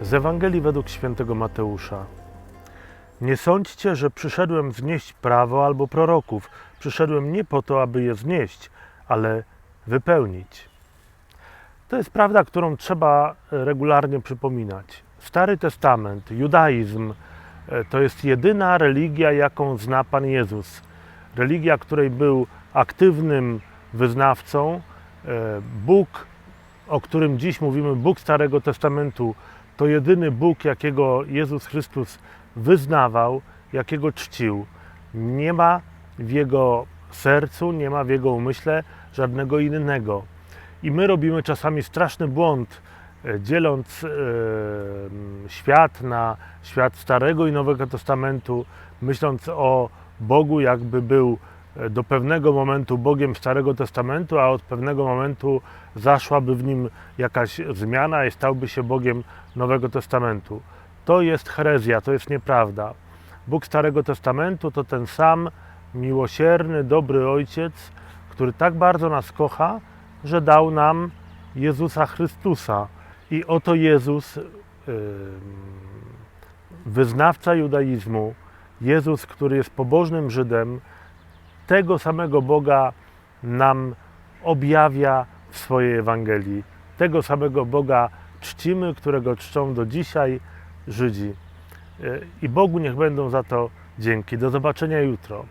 Z Ewangelii według świętego Mateusza. Nie sądźcie, że przyszedłem znieść prawo albo proroków. Przyszedłem nie po to, aby je znieść, ale wypełnić. To jest prawda, którą trzeba regularnie przypominać. Stary Testament, judaizm, e, to jest jedyna religia, jaką zna Pan Jezus. Religia, której był aktywnym wyznawcą. E, Bóg, o którym dziś mówimy, Bóg Starego Testamentu, to jedyny Bóg, jakiego Jezus Chrystus wyznawał, jakiego czcił. Nie ma w jego sercu, nie ma w jego umyśle żadnego innego. I my robimy czasami straszny błąd, e, dzieląc e, świat na świat Starego i Nowego Testamentu, myśląc o Bogu, jakby był do pewnego momentu Bogiem Starego Testamentu, a od pewnego momentu zaszłaby w nim jakaś zmiana i stałby się Bogiem Nowego Testamentu. To jest herezja, to jest nieprawda. Bóg Starego Testamentu to ten sam miłosierny, dobry Ojciec, który tak bardzo nas kocha, że dał nam Jezusa Chrystusa. I oto Jezus, wyznawca judaizmu, Jezus, który jest pobożnym Żydem, tego samego Boga nam objawia w swojej Ewangelii. Tego samego Boga czcimy, którego czczą do dzisiaj Żydzi. Y, I Bogu niech będą za to dzięki. Do zobaczenia jutro.